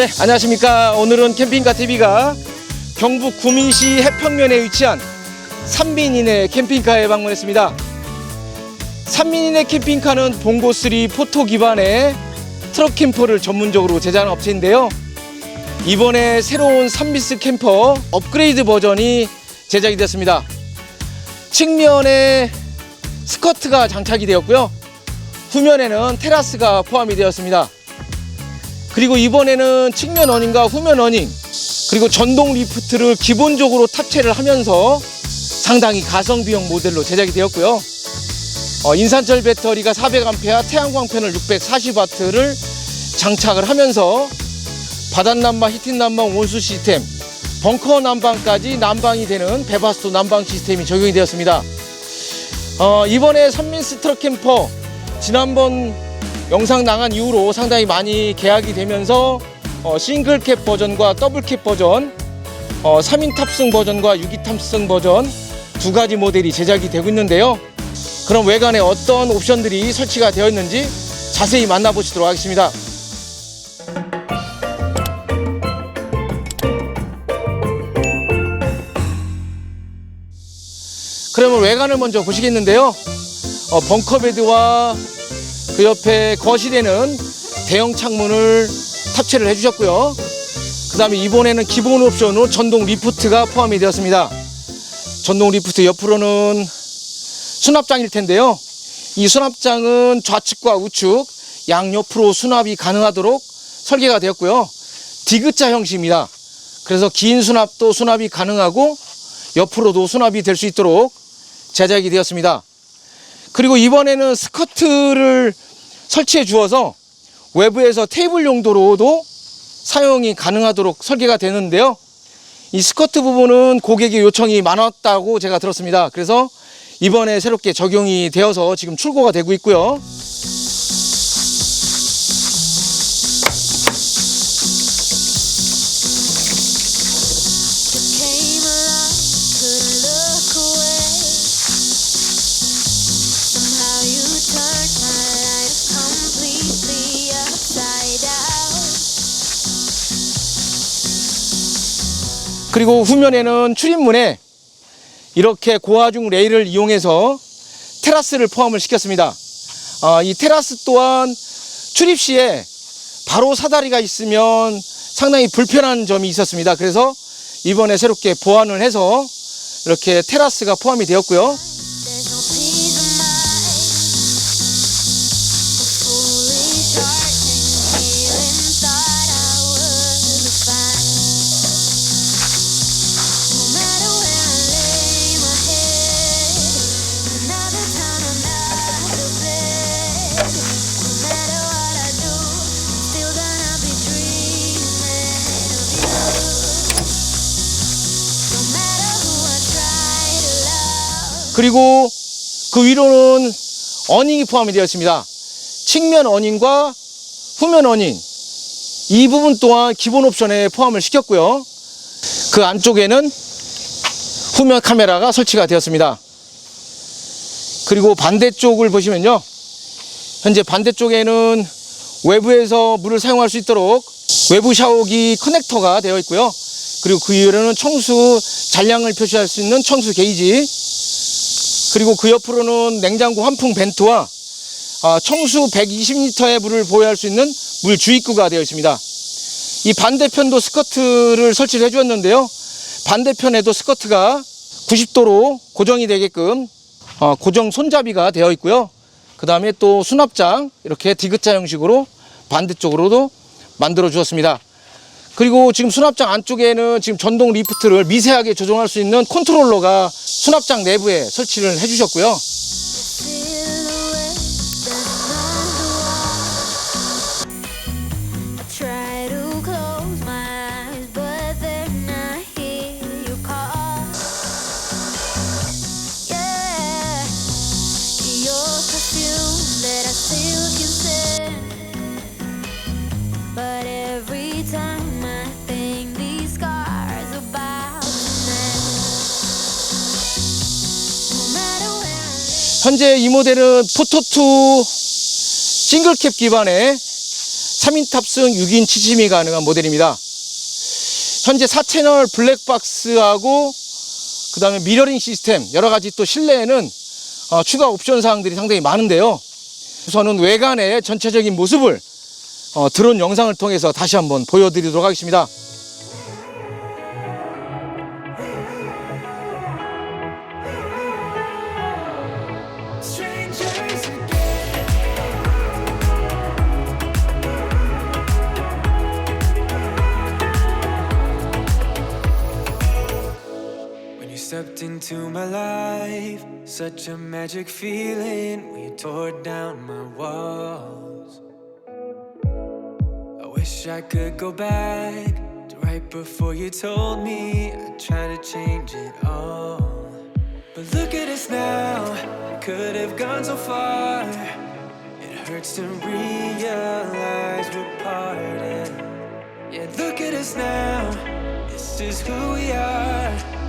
네, 안녕하십니까. 오늘은 캠핑카 TV가 경북 구미시 해평면에 위치한 삼민이네 캠핑카에 방문했습니다. 삼민이네 캠핑카는 봉고3 포토 기반의 트럭 캠퍼를 전문적으로 제작한 업체인데요. 이번에 새로운 삼미스 캠퍼 업그레이드 버전이 제작이 됐습니다. 측면에 스커트가 장착이 되었고요. 후면에는 테라스가 포함이 되었습니다. 그리고 이번에는 측면 어닝과 후면 어닝 그리고 전동 리프트를 기본적으로 탑재를 하면서 상당히 가성비형 모델로 제작이 되었고요. 어, 인산철 배터리가 400A, 태양광 패널 640W를 장착을 하면서 바닷난방, 히팅난방, 온수 시스템, 벙커 난방까지 난방이 되는 베바스토 난방 시스템이 적용이 되었습니다. 어, 이번에 선민스 트럭 캠퍼 지난번 영상 나간 이후로 상당히 많이 계약이 되면서 어, 싱글 캡 버전과 더블 캡 버전, 어, 3인 탑승 버전과 6인 탑승 버전 두 가지 모델이 제작이 되고 있는데요. 그럼 외관에 어떤 옵션들이 설치가 되어 있는지 자세히 만나보시도록 하겠습니다. 그러면 외관을 먼저 보시겠는데요. 어, 벙커베드와 그 옆에 거실에는 대형 창문을 탑재를 해주셨고요. 그 다음에 이번에는 기본 옵션으로 전동 리프트가 포함이 되었습니다. 전동 리프트 옆으로는 수납장일 텐데요. 이 수납장은 좌측과 우측 양옆으로 수납이 가능하도록 설계가 되었고요. 디귿자 형식입니다. 그래서 긴 수납도 수납이 가능하고 옆으로도 수납이 될 수 있도록 제작이 되었습니다. 그리고 이번에는 스커트를 설치해 주어서 외부에서 테이블 용도로도 사용이 가능하도록 설계가 되는데요. 이 스커트 부분은 고객의 요청이 많았다고 제가 들었습니다. 그래서 이번에 새롭게 적용이 되어서 지금 출고가 되고 있고요. 그리고 후면에는 출입문에 이렇게 고하중 레일을 이용해서 테라스를 포함을 시켰습니다. 아, 이 테라스 또한 출입 시에 바로 사다리가 있으면 상당히 불편한 점이 있었습니다. 그래서 이번에 새롭게 보완을 해서 이렇게 테라스가 포함이 되었고요. 그리고 그 위로는 어닝이 포함이 되어 있습니다. 측면 어닝과 후면 어닝 이 부분 또한 기본 옵션에 포함을 시켰고요. 그 안쪽에는 후면 카메라가 설치가 되었습니다. 그리고 반대쪽을 보시면요. 현재 반대쪽에는 외부에서 물을 사용할 수 있도록 외부 샤워기 커넥터가 되어 있고요. 그리고 그 위로는 청수 잔량을 표시할 수 있는 청수 게이지 그리고 그 옆으로는 냉장고 환풍 벤트와 아, 청수 120리터의 물을 보유할 수 있는 물 주입구가 되어 있습니다. 이 반대편도 스커트를 설치를 해주었는데요. 반대편에도 스커트가 90도로 고정이 되게끔 어, 고정 손잡이가 되어 있고요. 그 다음에 또 수납장 이렇게 디귿자 형식으로 반대쪽으로도 만들어 주었습니다. 그리고 지금 수납장 안쪽에는 지금 전동 리프트를 미세하게 조정할 수 있는 컨트롤러가 수납장 내부에 설치를 해주셨고요. 현재 이 모델은 포토2 싱글캡 기반의 3인 탑승 6인 취침이 가능한 모델입니다. 현재 4채널 블랙박스하고 그 다음에 미러링 시스템 여러 가지 또 실내에는 어, 추가 옵션 사항들이 상당히 많은데요. 우선은 외관의 전체적인 모습을 어, 드론 영상을 통해서 다시 한번 보여드리도록 하겠습니다. Into my life, such a magic feeling you tore down my walls. I wish I could go back to right before you told me I'd try to change it all. But look at us now, could have gone so far. It hurts to realize we're parted. Yeah, look at us now, this is who we are.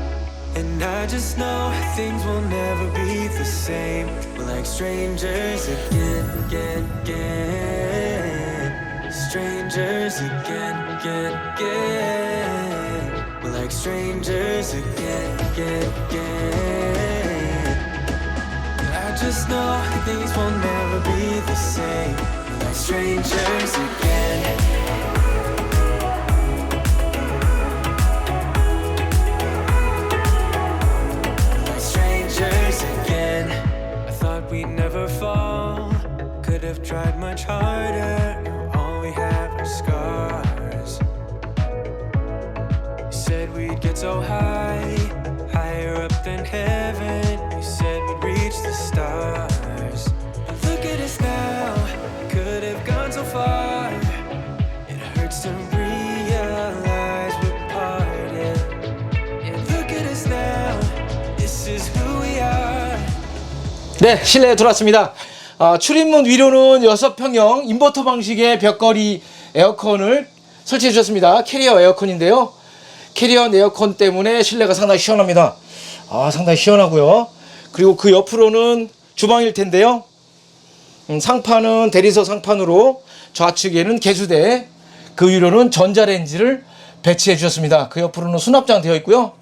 And I just know things will never be the same. We're like strangers again, again, again. Strangers again, again, again. We're like strangers again, again, again. I just know things will never be the same. We're like strangers again. tried much harder. Now all we have are scars. You said we'd get so high, higher up than heaven. You said we'd reach the stars. But look at us now. Could have gone so far. It hurts to realize we're parted. Yeah, look at us now. This is who we are. 네, 실내에 들어왔습니다. 아, 출입문 위로는 6평형 인버터 방식의 벽걸이 에어컨을 설치해 주셨습니다. 캐리어 에어컨인데요. 캐리어 에어컨 때문에 실내가 상당히 시원합니다. 아, 상당히 시원하고요. 그리고 그 옆으로는 주방일 텐데요. 음, 상판은 대리석 상판으로 좌측에는 개수대, 그 위로는 전자레인지를 배치해 주셨습니다. 그 옆으로는 수납장 되어 있고요.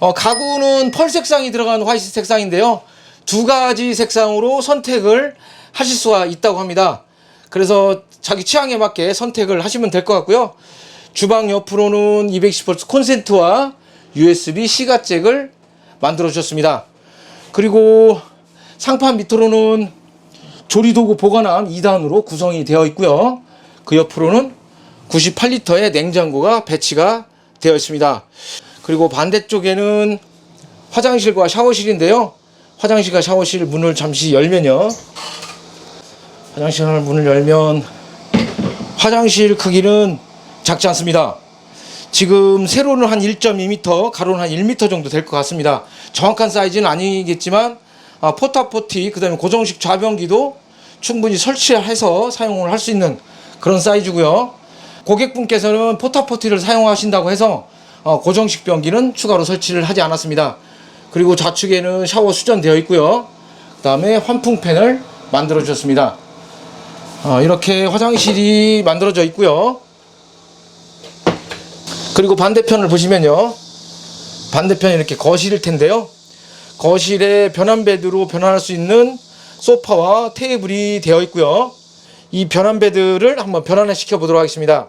어, 가구는 펄 색상이 들어간 화이트 색상인데요. 두 가지 색상으로 선택을 하실 수가 있다고 합니다. 그래서 자기 취향에 맞게 선택을 하시면 될 것 같고요. 주방 옆으로는 210V 콘센트와 USB C가 잭을 만들어 주셨습니다. 그리고 상판 밑으로는 조리도구 보관함 2단으로 구성이 되어 있고요. 그 옆으로는 98리터의 냉장고가 배치가 되어 있습니다. 그리고 반대쪽에는 화장실과 샤워실인데요. 화장실과 샤워실 문을 잠시 열면요. 화장실 문을 열면 화장실 크기는 작지 않습니다. 지금 세로는 한 1.2m, 가로는 한 1m 정도 될 것 같습니다. 정확한 사이즈는 아니겠지만 아, 포타포티 그 다음에 고정식 좌변기도 충분히 설치해서 사용을 할 수 있는 그런 사이즈고요. 고객분께서는 포타포티를 사용하신다고 해서 어, 고정식 변기는 추가로 설치를 하지 않았습니다. 그리고 좌측에는 샤워 수전되어 있고요. 그 다음에 환풍 팬을 만들어 주셨습니다. 어, 이렇게 화장실이 만들어져 있고요. 그리고 반대편을 보시면요. 반대편이 이렇게 거실일 텐데요. 거실에 변환 베드로 변환할 수 있는 소파와 테이블이 되어 있고요. 이 변환 베드를 한번 변환을 시켜 보도록 하겠습니다.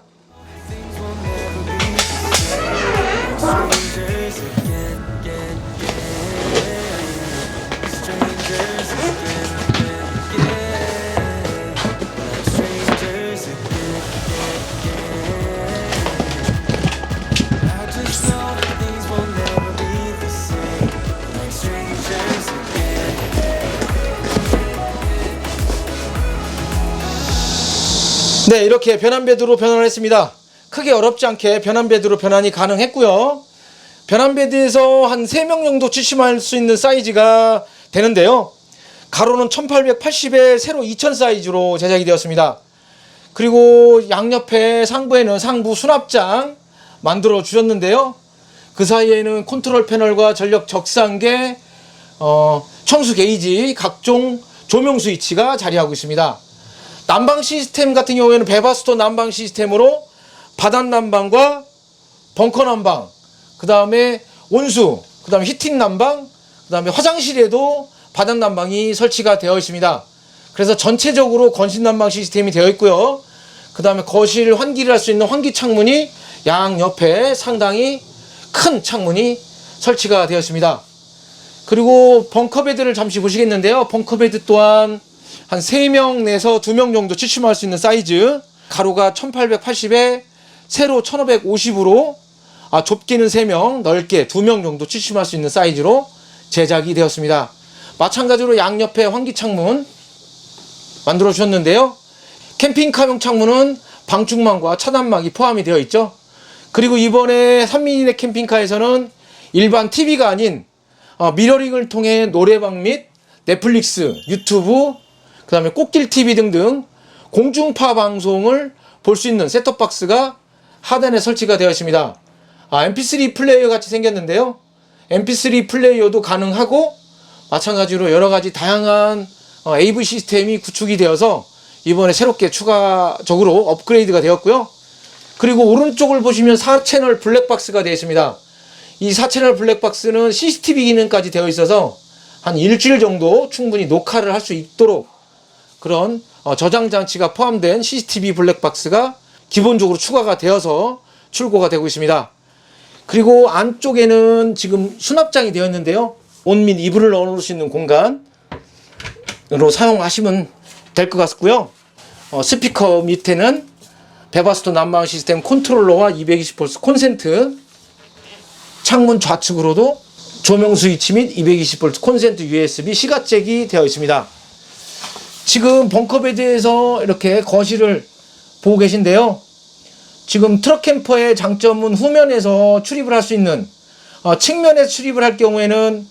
네, 이렇게 변환 베드로 변환을 했습니다. 크게 어렵지 않게 변환 베드로 변환이 가능했고요. 변환 베드에서 한 3명 정도 취침할 수 있는 사이즈가 되는데요. 가로는 1880에 세로 2000 사이즈로 제작이 되었습니다. 그리고 양옆에 상부에는 상부 수납장 만들어 주셨는데요. 그 사이에는 컨트롤 패널과 전력 적상계, 어, 청수 게이지, 각종 조명 스위치가 자리하고 있습니다. 난방 시스템 같은 경우에는 베바스토 난방 시스템으로 바닥 난방과 벙커 난방, 그 다음에 온수, 그 다음에 히팅 난방, 그 다음에 화장실에도 바닥 난방이 설치가 되어 있습니다. 그래서 전체적으로 건식 난방 시스템이 되어 있고요. 그 다음에 거실 환기를 할 수 있는 환기 창문이 양 옆에 상당히 큰 창문이 설치가 되어 있습니다. 그리고 벙커베드를 잠시 보시겠는데요. 벙커베드 또한 한 3명 내서 2명 정도 취침할 수 있는 사이즈. 가로가 1880에 세로 1550으로 아, 좁게는 3명, 넓게 2명 정도 취침할 수 있는 사이즈로 제작이 되었습니다. 마찬가지로 양옆에 환기창문 만들어 주셨는데요. 캠핑카용 창문은 방충망과 차단막이 포함이 되어 있죠. 그리고 이번에 산민이네 캠핑카에서는 일반 TV가 아닌 어, 미러링을 통해 노래방 및 넷플릭스, 유튜브, 그 다음에 꽃길 TV 등등 공중파 방송을 볼 수 있는 셋톱박스가 하단에 설치가 되어 있습니다. 아, MP3 플레이어 같이 생겼는데요. MP3 플레이어도 가능하고 마찬가지로 여러 가지 다양한 어, AV 시스템이 구축이 되어서 이번에 새롭게 추가적으로 업그레이드가 되었고요. 그리고 오른쪽을 보시면 4채널 블랙박스가 되어 있습니다. 이 4채널 블랙박스는 CCTV 기능까지 되어 있어서 한 일주일 정도 충분히 녹화를 할 수 있도록 그런 어, 저장 장치가 포함된 CCTV 블랙박스가 기본적으로 추가가 되어서 출고가 되고 있습니다. 그리고 안쪽에는 지금 수납장이 되어 있는데요. 옷 및 이불을 넣어놓을 수 있는 공간으로 사용하시면 될 것 같고요. 어, 스피커 밑에는 베바스토 난방 시스템 컨트롤러와 220V 콘센트 창문 좌측으로도 조명 스위치 및 220V 콘센트 USB 시가잭이 되어 있습니다. 지금 벙커베드에서 이렇게 거실을 보고 계신데요. 지금 트럭 캠퍼의 장점은 후면에서 출입을 할 수 있는 어, 측면에 출입을 할 경우에는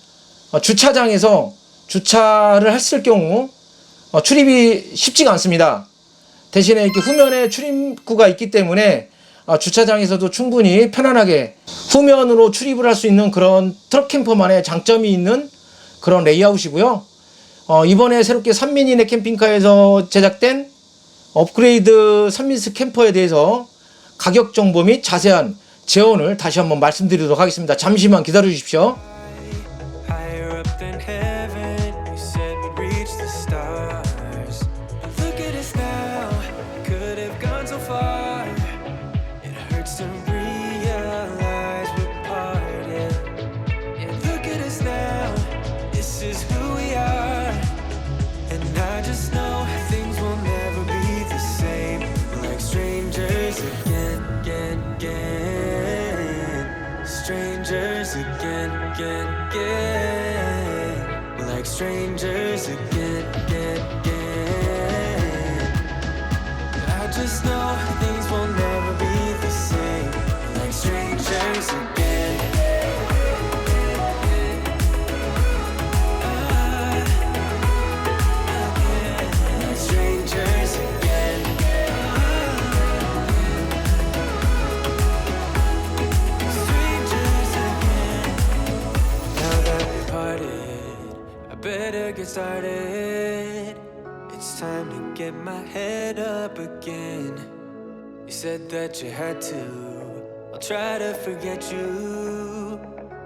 어, 주차장에서 주차를 했을 경우 어, 출입이 쉽지가 않습니다. 대신에 이렇게 후면에 출입구가 있기 때문에 어, 주차장에서도 충분히 편안하게 후면으로 출입을 할 수 있는 그런 트럭 캠퍼만의 장점이 있는 그런 레이아웃이고요. 어, 이번에 새롭게 산민이네 캠핑카에서 제작된 업그레이드 산민스 캠퍼에 대해서 가격 정보 및 자세한 재원을 다시 한번 말씀드리도록 하겠습니다. 잠시만 기다려 주십시오. get said that you had to. I'll try to forget you.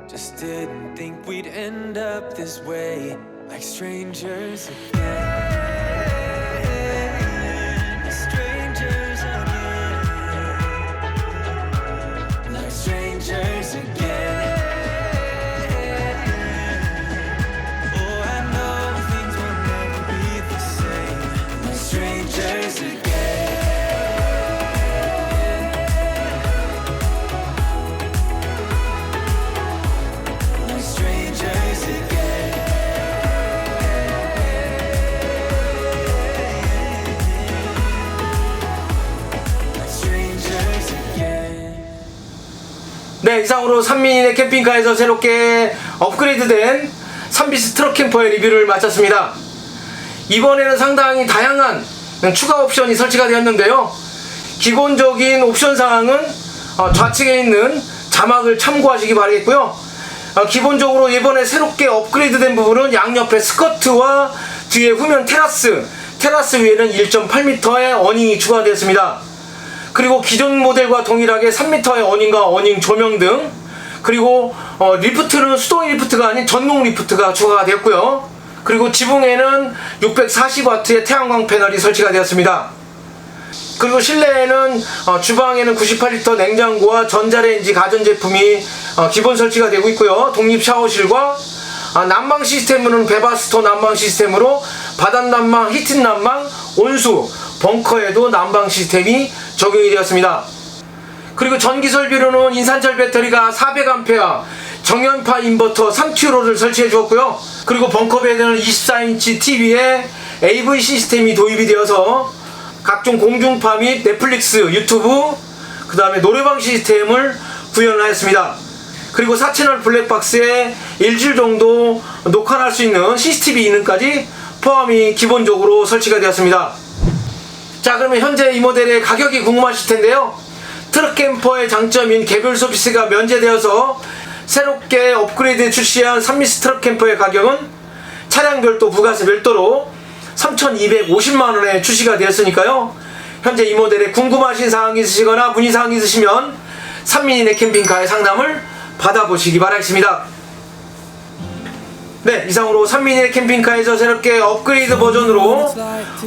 Just didn't think we'd end up this way, like strangers again. 이상으로 산민이네 캠핑카에서 새롭게 업그레이드된 산비스 트럭 캠퍼의 리뷰를 마쳤습니다. 이번에는 상당히 다양한 추가 옵션이 설치가 되었는데요. 기본적인 옵션 사항은 어, 좌측에 있는 자막을 참고하시기 바라겠고요. 어, 기본적으로 이번에 새롭게 업그레이드된 부분은 양옆에 스커트와 뒤에 후면 테라스, 테라스 위에는 1.8m의 어닝이 추가되었습니다. 그리고 기존 모델과 동일하게 3m의 어닝과 어닝 조명 등 그리고 어, 리프트는 수동 리프트가 아닌 전동 리프트가 추가가 되었고요. 그리고 지붕에는 640W의 태양광 패널이 설치가 되었습니다. 그리고 실내에는 어, 주방에는 98리터 냉장고와 전자레인지 가전제품이 어, 기본 설치가 되고 있고요. 독립 샤워실과 아, 난방 시스템은 베바스토 난방 시스템으로 바닥 난방, 히트 난방, 온수, 벙커에도 난방 시스템이 적용이 되었습니다. 그리고 전기 설비로는 인산철 배터리가 400A, 정연파 인버터 3kg를 설치해 주었고요. 그리고 벙커베드는 24인치 TV에 AV 시스템이 도입이 되어서 각종 공중파 및 넷플릭스, 유튜브, 그 다음에 노래방 시스템을 구현하였습니다. 그리고 4채널 블랙박스에 일주일 정도 녹화를 할수 있는 CCTV 기능까지 포함이 기본적으로 설치가 되었습니다. 자 그러면 현재 이 모델의 가격이 궁금하실 텐데요. 트럭 캠퍼의 장점인 개별 서비스가 면제되어서 새롭게 업그레이드 출시한 산미스 트럭 캠퍼의 가격은 차량 별도 부가세 별도로 3,250만원에 출시가 되었으니까요. 현재 이 모델에 궁금하신 사항이 있으시거나 문의사항이 있으시면 산민이네 캠핑카의 상담을 받아보시기 바라겠습니다 네, 이상으로 산민의 캠핑카에서 새롭게 업그레이드 버전으로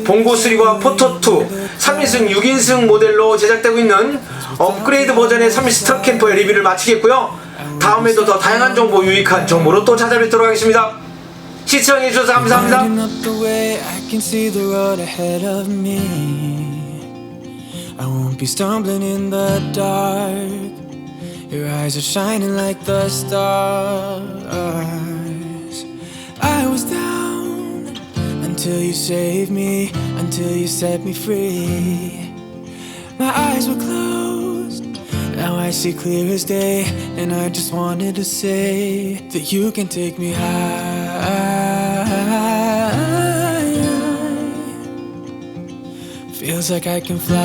봉고3와 포토2, 3인승, 6인승 모델로 제작되고 있는 업그레이드 버전의 3인승 트럭 캠퍼의 리뷰를 마치겠고요. 다음에도 더 다양한 정보, 유익한 정보로 또 찾아뵙도록 하겠습니다. 시청해주셔서 감사합니다. Your eyes are shining like the stars. I was down until you saved me, until you set me free. My eyes were closed. Now I see clear as day, and I just wanted to say that you can take me high. Feels like I can fly.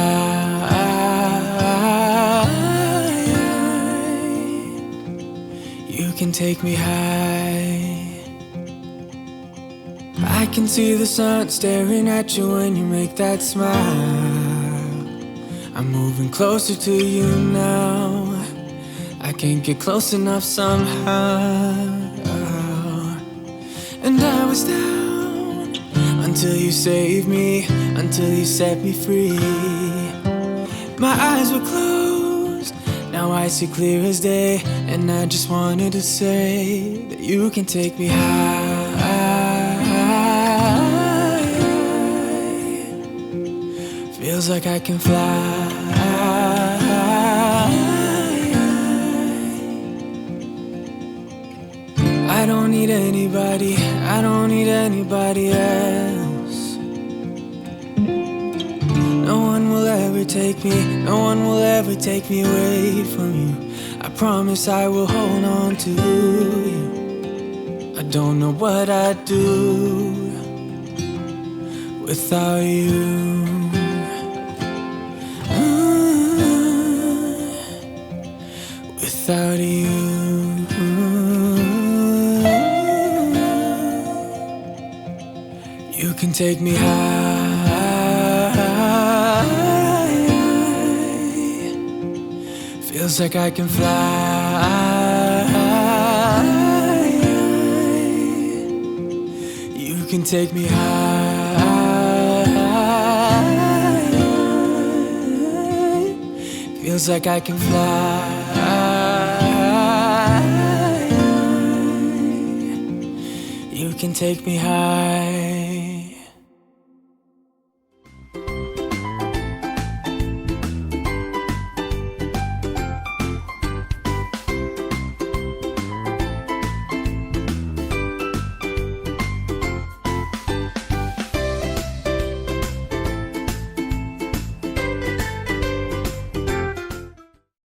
You can take me high. I can see the sun staring at you when you make that smile. I'm moving closer to you now. I can't get close enough somehow. And I was down until you saved me, until you set me free. My eyes were closed, now I see clear as day. And I just wanted to say that you can take me high. Feels like I can fly. I don't need anybody, I don't need anybody else. No one will ever take me, no one will ever take me away from you. I promise I will hold on to you. I don't know what I'd do without you. Without you. You can take me high. Feels like I can fly. You can take me high. Feels like I can fly. Can take me high.